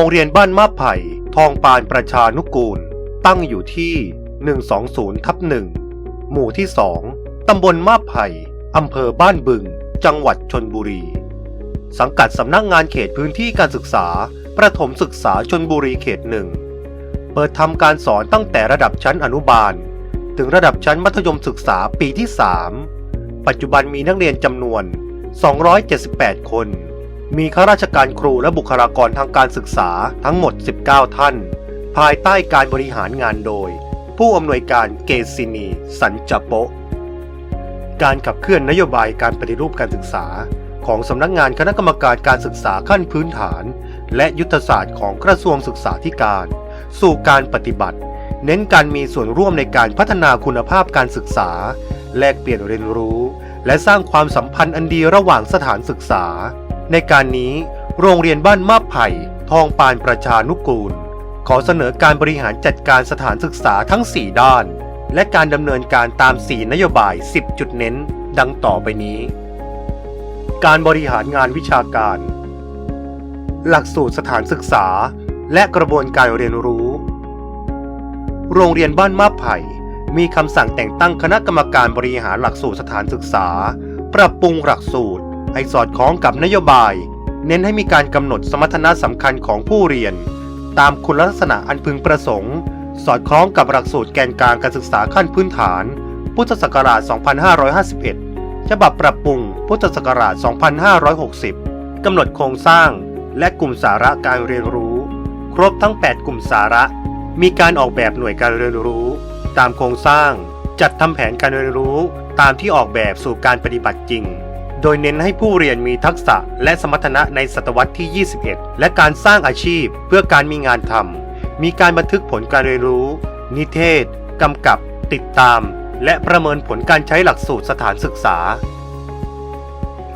โรงเรียนบ้านมาบไผ่ ทองปานประชานุกูล ตั้งอยู่ที่ 120ทับ1หมู่ที่ 2 ตำบลมาบไผ่ อำเภอบ้านบึง จังหวัดชนบุรี สังกัดสำนักงานเขตพื้นที่การศึกษา ประถมศึกษาชนบุรีเขตหนึ่ง เปิดทำการสอนตั้งแต่ระดับชั้นอนุบาล ถึงระดับชั้นมัธยมศึกษาปีที่ 3 ปัจจุบันมีนักเรียนจำนวน 278 คน มีข้าราชการครูและบุคลากรทางการศึกษาทั้งหมด 19 ท่าน ภายใต้การบริหารงานโดย ผู้อำนวยการเกษินี สันจโปะ การขับเคลื่อนนโยบายการปฏิรูปการศึกษา ของสำนักงานคณะกรรมการการศึกษาขั้นพื้นฐาน และยุทธศาสตร์ของกระทรวงศึกษาธิการ สู่การปฏิบัติ เน้นการมีส่วนร่วมในการพัฒนาคุณภาพการศึกษา แลกเปลี่ยนเรียนรู้ และสร้างความสัมพันธ์อันดีระหว่างสถานศึกษา ในการนี้โรงเรียนบ้านมาบไผ่ ทองปานประชานุกูล ขอเสนอการบริหารจัดการสถานศึกษาทั้ง 4 ด้าน และการดำเนินการตาม 4 นโยบาย 10 จุดเน้น ดังต่อไปนี้ การบริหารงานวิชาการ หลักสูตรสถานศึกษา และกระบวนการเรียนรู้ โรงเรียนบ้านมาบไผ่ มีคำสั่งแต่งตั้งคณะกรรมการบริหารหลักสูตรสถานศึกษา ปรับปรุงหลักสูตร ให้สอดคล้องกับนโยบาย เน้นให้มีการกำหนดสมรรถนะสำคัญของผู้เรียน ตามคุณลักษณะอันพึงประสงค์ สอดคล้องกับหลักสูตรแกนกลางการศึกษาขั้นพื้นฐาน พุทธศักราช 2551 ฉบับปรับปรุง พุทธศักราช 2560 กำหนดโครงสร้าง และกลุ่มสาระการเรียนรู้ ครบทั้ง 8 กลุ่มสาระ มีการออกแบบหน่วยการเรียนรู้ ตามโครงสร้าง จัดทำแผนการเรียนรู้ตามที่ออกแบบสู่การปฏิบัติจริง โดยเน้นให้ผู้เรียนมีทักษะและสมรรถนะในศตวรรษที่ 21 และการสร้างอาชีพเพื่อการมีงานทำ มีการบันทึกผลการเรียนรู้ นิเทศ กำกับ ติดตาม และประเมินผลการใช้หลักสูตรสถานศึกษา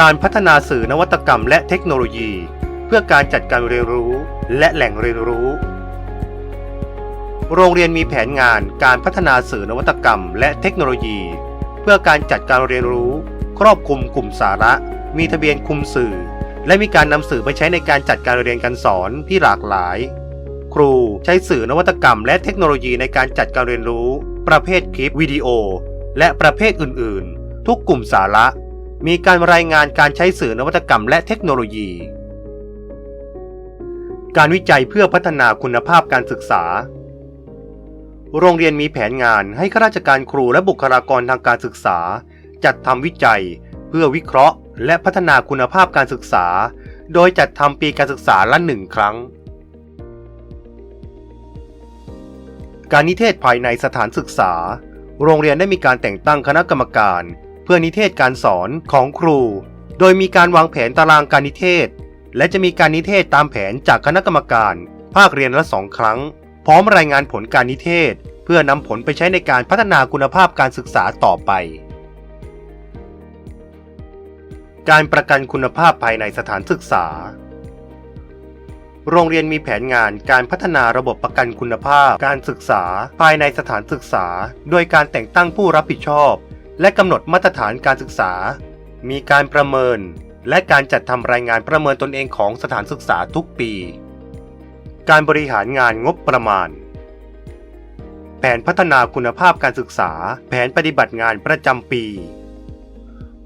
การพัฒนาสื่อนวัตกรรมและเทคโนโลยี เพื่อการจัดการเรียนรู้และแหล่งเรียนรู้โรงเรียนมีแผนงานการพัฒนาสื่อนวัตกรรมและเทคโนโลยี เพื่อการจัดการเรียนรู้ ครอบคลุมกลุ่มสาระ มีทะเบียนคุมสื่อ และมีการนำสื่อไปใช้ในการจัดการเรียนการสอนที่หลากหลาย ครูใช้สื่อนวัตกรรม และเทคโนโลยีในการจัดการเรียนรู้ ประเภทคลิปวิดีโอ และประเภทอื่น ๆ ทุกกลุ่มสาระ มีการรายงานการใช้สื่อนวัตกรรม และเทคโนโลยี การวิจัยเพื่อพัฒนาคุณภาพการศึกษาโรงเรียนมีแผนงานให้ข้าราชการครูและบุคลากรทางการศึกษา จัดทำวิจัย เพื่อวิเคราะห์ และพัฒนาคุณภาพการศึกษา โดยจัดทำปีการศึกษาละหนึ่งครั้ง การนิเทศภายในสถานศึกษา โรงเรียนได้มีการแต่งตั้งคณะกรรมการ เพื่อนิเทศการสอนของครู โดยมีการวางแผนตารางการนิเทศ และจะมีการนิเทศตามแผนจากคณะกรรมการ ภาคเรียนละสองครั้ง พร้อมรายงานผลการนิเทศ เพื่อนำผลไปใช้ในการพัฒนาคุณภาพการศึกษาต่อไป การประกันคุณภาพภายในสถานศึกษา โรงเรียนมีแผนงานการพัฒนาระบบประกันคุณภาพการศึกษาภายในสถานศึกษา โดยการแต่งตั้งผู้รับผิดชอบ และกำหนดมาตรฐานการศึกษา มีการประเมิน และการจัดทำรายงานประเมินตนเองของสถานศึกษาทุกปี การบริหารงานงบประมาณ แผนพัฒนาคุณภาพการศึกษา แผนปฏิบัติงานประจำปี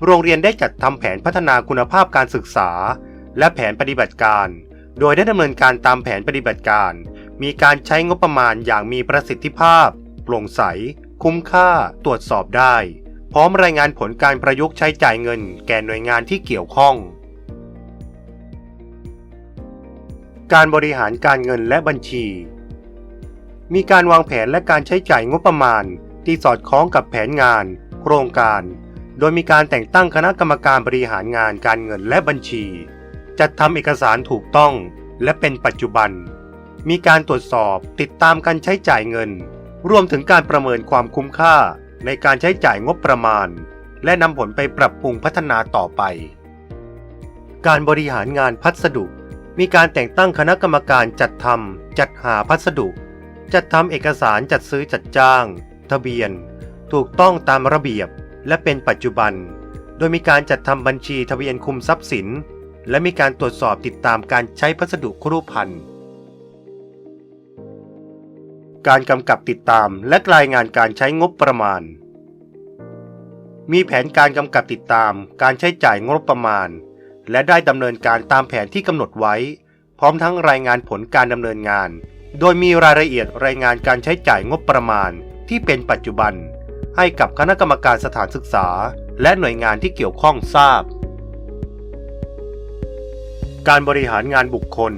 โรงเรียนได้จัดทำแผนพัฒนาคุณภาพการศึกษา และแผนปฏิบัติการ โดยได้ดำเนินการตามแผนปฏิบัติการ มีการใช้งบประมาณอย่างมีประสิทธิภาพ โปร่งใส คุ้มค่า ตรวจสอบได้ พร้อมรายงานผลการประยุกต์ใช้จ่ายเงิน แก่หน่วยงานที่เกี่ยวข้อง การบริหารการเงินและบัญชี มีการวางแผนและการใช้จ่ายงบประมาณ ที่สอดคล้องกับแผนงาน โครงการ โดยมีการแต่งตั้งคณะกรรมการบริหารงานการเงินและบัญชี จัดทำเอกสารถูกต้องและเป็นปัจจุบัน มีการตรวจสอบติดตามการใช้จ่ายเงิน รวมถึงการประเมินความคุ้มค่าในการใช้จ่ายงบประมาณ และนำผลไปปรับปรุงพัฒนาต่อไป การบริหารงานพัสดุ มีการแต่งตั้งคณะกรรมการจัดทำจัดหาพัสดุ จัดทำเอกสารจัดซื้อจัดจ้าง ทะเบียน ถูกต้องตามระเบียบ และเป็นปัจจุบัน โดยมีการจัดทำบัญชีทะเบียนคุมทรัพย์สิน และมีการตรวจสอบติดตามการใช้พัสดุครุภัณฑ์การกำกับติดตามและรายงานการใช้งบประมาณ มีแผนการกำกับติดตามการใช้จ่ายงบประมาณ และได้ดำเนินการตามแผนที่กำหนดไว้ พร้อมทั้งรายงานผลการดำเนินงาน โดยมีรายละเอียดรายงานการใช้จ่ายงบประมาณที่เป็นปัจจุบัน ให้กับคณะกรรมการสถานศึกษา และหน่วยงานที่เกี่ยวข้องทราบ การบริหารงานบุคคล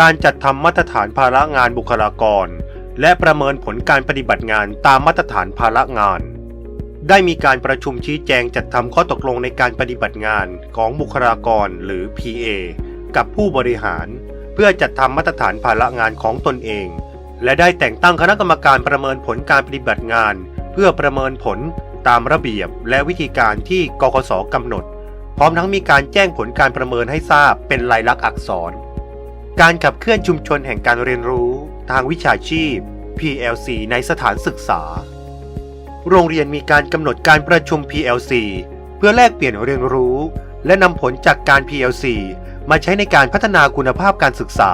การจัดทำมาตรฐานภาระงานบุคลากร และประเมินผลการปฏิบัติงานตามมาตรฐานภาระงาน ได้มีการประชุมชี้แจงจัดทำข้อตกลงในการปฏิบัติงานของบุคลากรหรือ PA กับผู้บริหาร เพื่อจัดทำมาตรฐานภาระงานของตนเอง และได้แต่งตั้งคณะกรรมการประเมินผลการปฏิบัติงาน เพื่อประเมินผลตามระเบียบและวิธีการที่กกสกำหนด พร้อมทั้งมีการแจ้งผลการประเมินให้ทราบเป็นลายลักษณ์อักษร การขับเคลื่อนชุมชนแห่งการเรียนรู้ ทางวิชาชีพ PLC ในสถานศึกษา โรงเรียนมีการกำหนดการประชุม PLC เพื่อแลกเปลี่ยนเรียนรู้ และนำผลจากการ PLC มาใช้ในการพัฒนาคุณภาพการศึกษา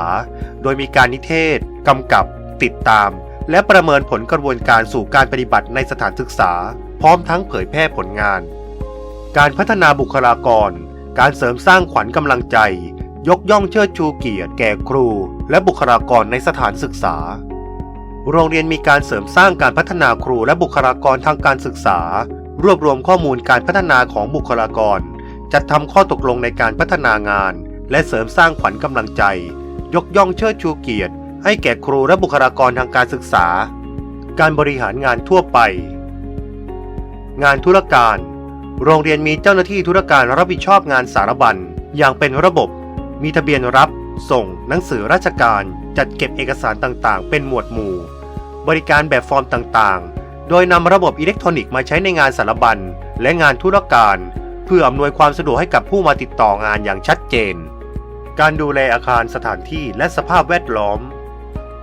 โดยมีการนิเทศกำกับ ติดตาม และประเมินผลกระบวนการสู่การปฏิบัติในสถานศึกษา พร้อมทั้งเผยแพร่ผลงาน การพัฒนาบุคลากร การเสริมสร้างขวัญกำลังใจ ยกย่องเชิดชูเกียรติแก่ครู และบุคลากรในสถานศึกษา โรงเรียนมีการเสริมสร้างการพัฒนาครูและบุคลากรทางการศึกษา รวบรวมข้อมูลการพัฒนาของบุคลากร จัดทำข้อตกลงในการพัฒนางาน และเสริมสร้างขวัญกำลังใจ ยกย่องเชิดชูเกียรติ ให้แก่ครูและบุคลากรทางการศึกษา การบริหารงานทั่วไป งานธุรการ โรงเรียนมีเจ้าหน้าที่ธุรการรับผิดชอบงานสารบัญอย่างเป็นระบบ มีทะเบียนรับ ส่ง หนังสือราชการ จัดเก็บเอกสารต่างๆ เป็นหมวดหมู่ บริการแบบฟอร์มต่างๆ โดยนำระบบอิเล็กทรอนิกส์มาใช้ในงานสารบัญและงานธุรการ เพื่ออำนวยความสะดวกให้กับผู้มาติดต่องานอย่างชัดเจน การดูแลอาคารสถานที่และสภาพแวดล้อม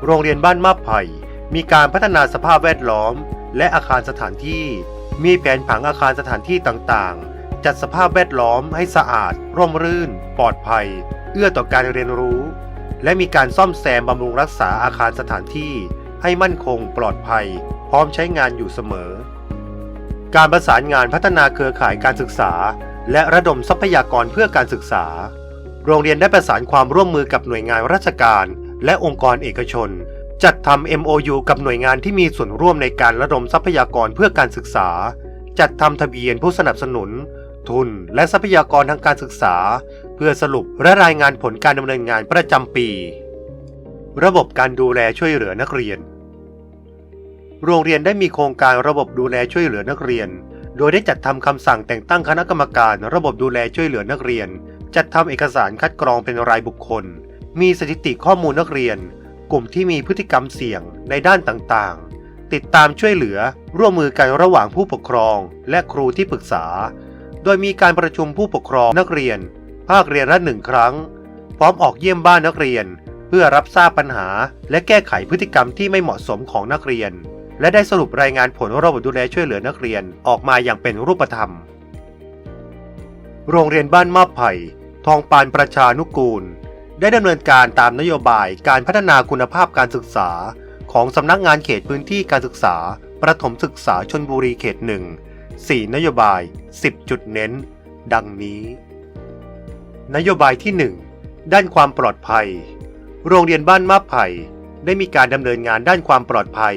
โรงเรียนบ้านมาบไผ่มีการพัฒนาสภาพแวดล้อม และอาคารสถานที่ มีแผนผังอาคารสถานที่ต่างๆ จัดสภาพแวดล้อมให้สะอาด ร่มรื่น ปลอดภัย เอื้อต่อการเรียนรู้ และมีการซ่อมแซมบำรุงรักษาอาคารสถานที่ ให้มั่นคงปลอดภัย พร้อมใช้งานอยู่เสมอ การประสานงานพัฒนาเครือข่ายการศึกษา และระดมทรัพยากรเพื่อการศึกษา โรงเรียนได้ประสานความร่วมมือกับหน่วยงานราชการ และองค์กรเอกชน จัดทำ MOU กับหน่วยงานที่มีส่วนร่วมในการระดมทรัพยากรเพื่อการศึกษา จัดทำทะเบียนผู้สนับสนุน ทุน และทรัพยากรทางการศึกษา เพื่อสรุปและรายงานผลการดำเนินงานประจำปี ระบบการดูแลช่วยเหลือนักเรียน โรงเรียนได้มีโครงการระบบดูแลช่วยเหลือนักเรียน โดยได้จัดทำคำสั่งแต่งตั้งคณะกรรมการ ระบบดูแลช่วยเหลือนักเรียน จัดทำเอกสารคัดกรองเป็นรายบุคคล มีสถิติข้อมูลนักเรียน กลุ่มที่มีพฤติกรรมเสี่ยงในด้านต่างๆ ติดตามช่วยเหลือร่วมมือกันระหว่างผู้ปกครองและครูที่ปรึกษา โดยมีการประชุมผู้ปกครองนักเรียน ภาคเรียนละหนึ่งครั้ง พร้อมออกเยี่ยมบ้านนักเรียน เพื่อรับทราบปัญหา และแก้ไขพฤติกรรมที่ไม่เหมาะสมของนักเรียน และได้สรุปรายงานผลระบบดูแลช่วยเหลือนักเรียนออกมาอย่างเป็นรูปธรรม โรงเรียนบ้านมาบไผ่ ทองปานประชานุกูล ได้ดำเนินการตามนโยบายการพัฒนาคุณภาพการศึกษา ของสำนักงานเขตพื้นที่การศึกษา ประถมศึกษาชนบุรีเขตหนึ่ง4นโยบาย 10 จุดเน้น ดังนี้ นโยบายที่ 1 ด้านความปลอดภัย โรงเรียนบ้านมาบไผ่ได้มีการดำเนินงานด้านความปลอดภัย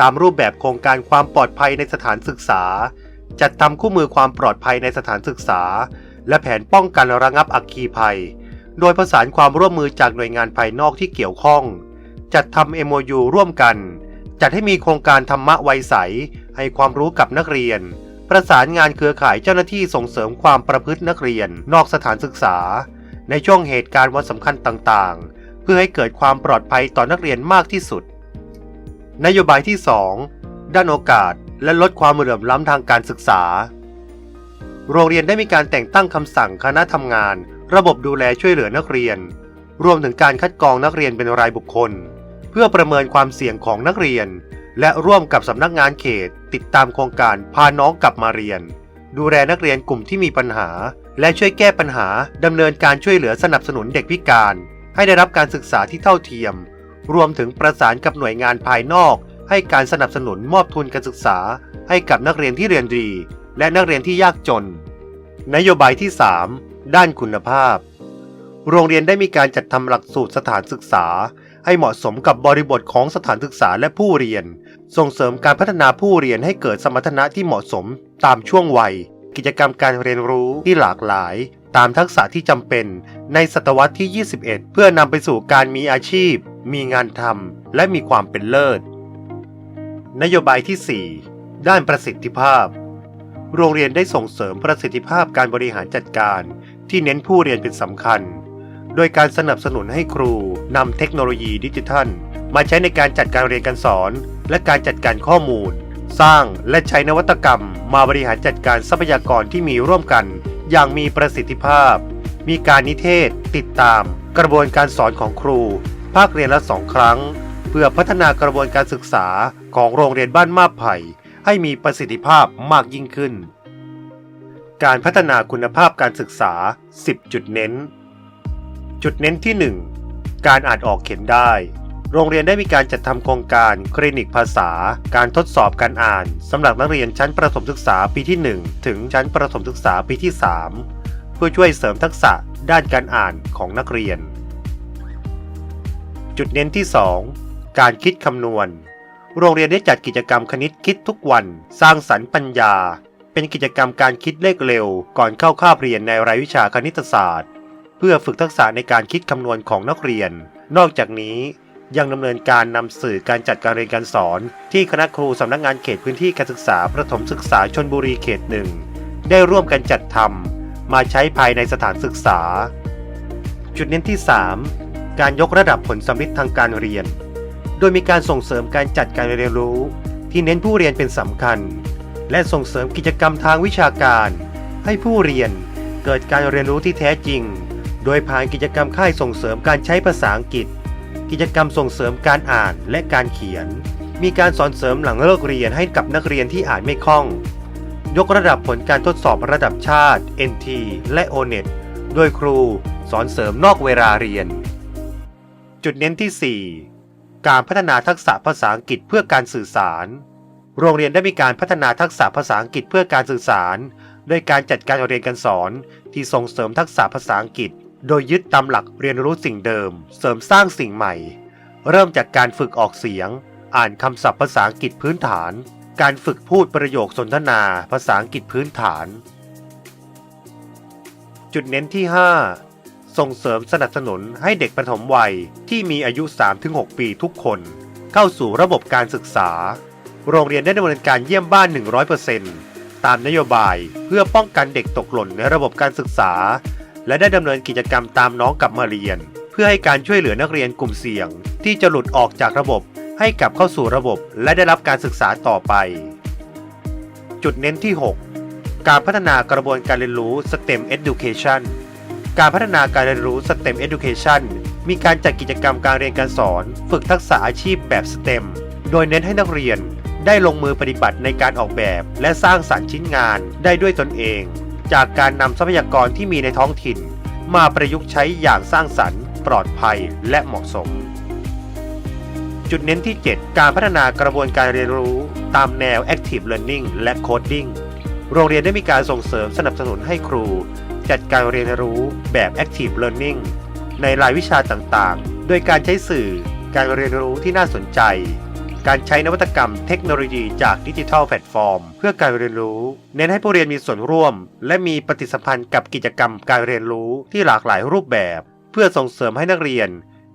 ตามรูปแบบโครงการความปลอดภัยในสถานศึกษา จัดทำคู่มือความปลอดภัยในสถานศึกษา และแผนป้องกันระงับอัคคีภัย โดยประสานความร่วมมือจากหน่วยงานภายนอกที่เกี่ยวข้อง จัดทำ MOU ร่วมกัน จัดให้มีโครงการธรรมะไวยใส ให้ความรู้กับนักเรียน ประสานงานเครือข่ายเจ้าหน้าที่ส่งเสริมความประพฤตินักเรียน นอกสถานศึกษา ในช่วงเหตุการณ์วันสำคัญต่างๆ เพื่อให้เกิดความปลอดภัยต่อนักเรียนมากที่สุด นโยบายที่ 2 ด้านโอกาสและลดความเหลื่อมล้ำทางการศึกษา โรงเรียนได้มีการแต่งตั้งคำสั่งคณะทำงาน ระบบดูแลช่วยเหลือนักเรียน รวมถึงการคัดกรองนักเรียนเป็นรายบุคคล เพื่อประเมินความเสี่ยงของนักเรียน และร่วมกับสำนักงานเขต ติดตามโครงการพาน้องกลับมาเรียน ดูแลนักเรียนกลุ่มที่มีปัญหา และช่วยแก้ปัญหาดำเนินการช่วยเหลือสนับสนุนเด็กพิการ ให้ได้รับการศึกษาที่เท่าเทียม รวมถึงประสานกับหน่วยงานภายนอก ให้การสนับสนุนมอบทุนการศึกษา ให้กับนักเรียนที่เรียนดี และนักเรียนที่ยากจน นโยบายที่ 3 ด้านคุณภาพ โรงเรียนได้มีการจัดทำหลักสูตรสถานศึกษา ให้เหมาะสมกับบริบทของสถานศึกษาและผู้เรียน ส่งเสริมการพัฒนาผู้เรียนให้เกิดสมรรถนะที่เหมาะสมตามช่วงวัย กิจกรรมการเรียนรู้ที่หลากหลาย ตามทักษะที่จำเป็นในศตวรรษที่ 21 เพื่อนำไปสู่การมีอาชีพ มีงานทำและมีความเป็นเลิศ นโยบายที่ 4 ด้านประสิทธิภาพโรงเรียนได้ส่งเสริมประสิทธิภาพการบริหารจัดการ ที่เน้นผู้เรียนเป็นสำคัญ โดยการสนับสนุนให้ครูนำเทคโนโลยีดิจิทัล มาใช้ในการจัดการเรียนการสอน และการจัดการข้อมูล สร้างและใช้นวัตกรรม มาบริหารจัดการทรัพยากรที่มีร่วมกัน อย่างมีประสิทธิภาพ มีการนิเทศ ติดตาม กระบวนการสอนของครู ภาคเรียนละสองครั้ง เพื่อพัฒนากระบวนการศึกษาของโรงเรียนบ้านมาบไผ่ให้มีประสิทธิภาพมากยิ่งขึ้น การพัฒนาคุณภาพการศึกษา 10 จุดเน้น จุดเน้นที่ 1 การอ่านออกเขียนได้ โรงเรียนได้มีการจัดทำโครงการคลินิกภาษา การทดสอบการอ่านสำหรับนักเรียนชั้นประถมศึกษาปีที่ 1 ถึงชั้นประถมศึกษาปีที่ 3 เพื่อช่วยเสริมทักษะด้านการอ่านของนักเรียน จุดเน้นที่ 2 การคิดคำนวณ โรงเรียนได้จัดกิจกรรมคณิตคิดทุกวัน สร้างสรรค์ปัญญา เป็นกิจกรรมการคิดเลขเร็ว ก่อนเข้าคาบเรียนในรายวิชาคณิตศาสตร์ เพื่อฝึกทักษะในการคิดคำนวณของนักเรียน นอกจากนี้ยังดำเนินการนำสื่อการจัดการเรียนการสอน ที่คณะครูสำนักงานเขตพื้นที่การศึกษาประถมศึกษาชนบุรีเขตหนึ่งได้ร่วมกันจัดทำมาใช้ภายในสถานศึกษา จุดเน้นที่ 3 การยกระดับผลสำลิดทางการเรียน โดยมีการส่งเสริมการจัดการเรียนรู้ ที่เน้นผู้เรียนเป็นสำคัญ และส่งเสริมกิจกรรมทางวิชาการ ให้ผู้เรียนเกิดการเรียนรู้ที่แท้จริง โดยผ่านกิจกรรมค่ายส่งเสริมการใช้ภาษาอังกฤษ กิจกรรมส่งเสริมการอ่านและการเขียน มีการสอนเสริมหลังเลิกเรียนให้กับนักเรียนที่อ่านไม่คล่อง ยกระดับผลการทดสอบระดับชาติ NT และ ONET โดยครูสอนเสริมนอกเวลาเรียน จุดเน้นที่ 4 การพัฒนาทักษะภาษาอังกฤษเพื่อการสื่อสาร โรงเรียนได้มีการพัฒนาทักษะภาษาอังกฤษเพื่อการสื่อสารโดยการจัดการเรียนการสอนที่ส่งเสริมทักษะภาษาอังกฤษ โดยยึดตามหลักเรียนรู้สิ่งเดิม เสริมสร้างสิ่งใหม่ เริ่มจากการฝึกออกเสียง อ่านคำศัพท์ภาษาอังกฤษพื้นฐาน การฝึกพูดประโยคสนทนาภาษาอังกฤษพื้นฐาน จุดเน้นที่ 5 ส่งเสริมสนับสนุนให้เด็กประถมวัยที่มีอายุ 3-6 ปีทุกคน เข้าสู่ระบบการศึกษา โรงเรียนได้ดำเนินการเยี่ยมบ้าน 100%ตามนโยบายเพื่อป้องกันเด็กตกหล่นในระบบการศึกษา และได้ดำเนินกิจกรรมตามน้องกลับมาเรียน เพื่อให้การช่วยเหลือนักเรียนกลุ่มเสี่ยง ที่จะหลุดออกจากระบบให้กลับเข้าสู่ระบบและได้รับการศึกษาต่อไป จุดเน้นที่ 6 การพัฒนากระบวนการเรียนรู้ STEM Education การพัฒนาการเรียนรู้ STEM Education มีการจัดกิจกรรมการเรียนการสอน ฝึกทักษะอาชีพแบบ STEM โดยเน้นให้นักเรียน ได้ลงมือปฏิบัติในการออกแบบ และสร้างสรรค์ชิ้นงานได้ด้วยตนเอง จากการนำทรัพยากรที่มีในท้องถิ่น มาประยุกต์ใช้อย่างสร้างสรรค์ ปลอดภัยและเหมาะสม จุดเน้นที่ 7 การพัฒนากระบวนการเรียนรู้ตามแนว Active Learning และ Coding โรงเรียนได้มีการส่งเสริมสนับสนุนให้ครู จัดการเรียนรู้แบบ Active Learning ในรายวิชาต่างๆ โดยการใช้สื่อการเรียนรู้ที่น่าสนใจ การใช้นวัตกรรมเทคโนโลยีจากดิจิทัลแพลตฟอร์ม เพื่อการเรียนรู้ เน้นให้ผู้เรียนมีส่วนร่วม และมีปฏิสัมพันธ์กับกิจกรรมการเรียนรู้ที่หลากหลายรูปแบบ เพื่อส่งเสริมให้นักเรียน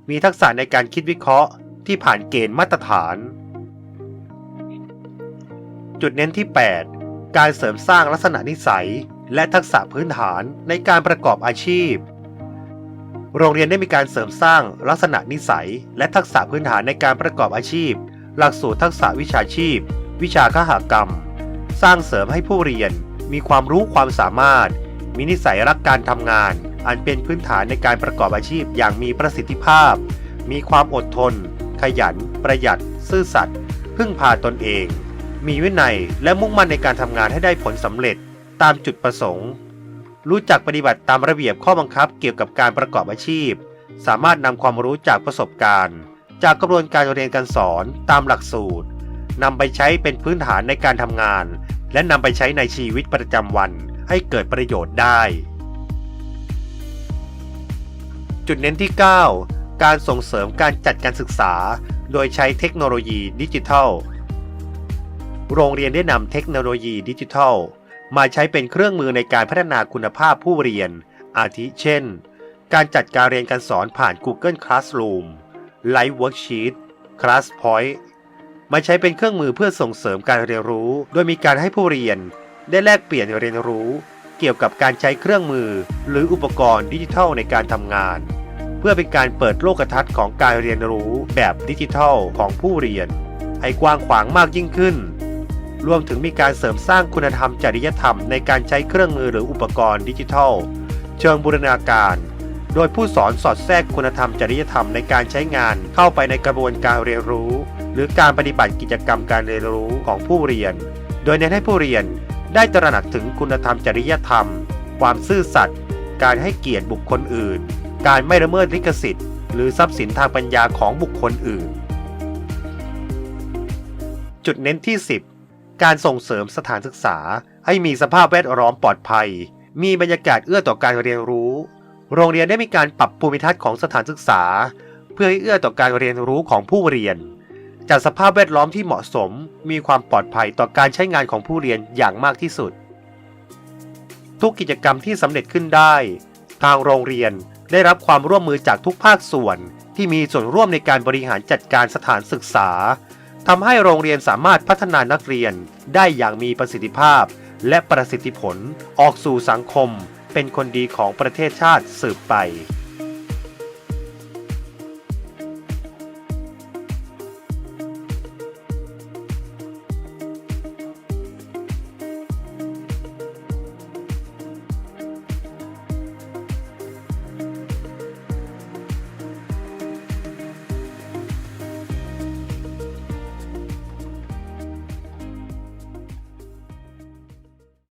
มีทักษะในการคิดวิเคราะห์ ที่ผ่านเกณฑ์มาตรฐาน จุดเน้นที่ 8 การเสริมสร้างลักษณะนิสัย และทักษะพื้นฐานในการประกอบอาชีพโรงเรียนได้มีการเสริมสร้างลักษณะนิสัย และทักษะพื้นฐานในการประกอบอาชีพ หลักสูตรทักษะวิชาชีพ วิชาคหกรรม สร้างเสริมให้ผู้เรียนมีความรู้ความสามารถ มีนิสัยรักการทำงาน อันเป็นพื้นฐานในการประกอบอาชีพอย่างมีประสิทธิภาพ มีความอดทน ขยัน ประหยัด ซื่อสัตย์พึ่งพาตนเอง มีวินัยและมุ่งมั่นในการทำงานให้ได้ผลสำเร็จตามจุดประสงค์ รู้จักปฏิบัติตามระเบียบข้อบังคับเกี่ยวกับการประกอบอาชีพ สามารถนำความรู้จากประสบการณ์ จากกระบวนการเรียนการสอนตามหลักสูตรนำไปใช้เป็นพื้นฐานในการทำงาน และนำไปใช้ในชีวิตประจำวันให้เกิดประโยชน์ได้ จุดเน้นที่ 9 การส่งเสริมการจัดการศึกษา โดยใช้เทคโนโลยีดิจิทัล โรงเรียนได้นำเทคโนโลยีดิจิทัล มาใช้เป็นเครื่องมือในการพัฒนาคุณภาพผู้เรียน อาทิเช่น การจัดการเรียนการสอนผ่าน Google Classroom Live Worksheet ClassPoint มาใช้เป็นเครื่องมือเพื่อส่งเสริมการเรียนรู้ โดยมีการให้ผู้เรียน ได้แลกเปลี่ยนเรียนรู้ เกี่ยวกับการใช้เครื่องมือ หรืออุปกรณ์ดิจิทัลในการทำงาน เพื่อเป็นการเปิดโลกทัศน์ของการเรียนรู้แบบดิจิทัลของผู้เรียน ให้กว้างขวางมากยิ่งขึ้น รวมถึงมีการเสริมสร้างคุณธรรมจริยธรรมในการใช้เครื่องมือหรืออุปกรณ์ดิจิทัล เชิงบูรณาการ โดยผู้สอนสอดแทรกคุณธรรมจริยธรรมในการใช้งานเข้าไปในกระบวนการเรียนรู้ หรือการปฏิบัติกิจกรรมการเรียนรู้ของผู้เรียน โดยเน้นให้ผู้เรียนได้ตระหนักถึงคุณธรรมจริยธรรม ความซื่อสัตย์การให้เกียรติบุคคลอื่น การไม่ละเมิดลิขสิทธิ์ หรือทรัพย์สินทางปัญญาของบุคคลอื่น จุดเน้นที่ 10 การส่งเสริมสถานศึกษา ให้มีสภาพแวดล้อมปลอดภัย มีบรรยากาศเอื้อต่อการเรียนรู้ โรงเรียนได้มีการปรับภูมิทัศน์ของสถานศึกษา เพื่อให้เอื้อต่อการเรียนรู้ของผู้เรียน จัดสภาพแวดล้อมที่เหมาะสม มีความปลอดภัยต่อการใช้งานของผู้เรียนอย่างมากที่สุด ทุกกิจกรรมที่สำเร็จขึ้นได้ ทางโรงเรียนได้รับความร่วมมือจากทุกภาคส่วน ที่มีส่วนร่วมในการบริหารจัดการสถานศึกษาทำให้โรงเรียนสามารถพัฒนานักเรียนได้อย่างมีประสิทธิภาพ และประสิทธิผลออกสู่สังคม เป็นคนดีของประเทศชาติสืบไป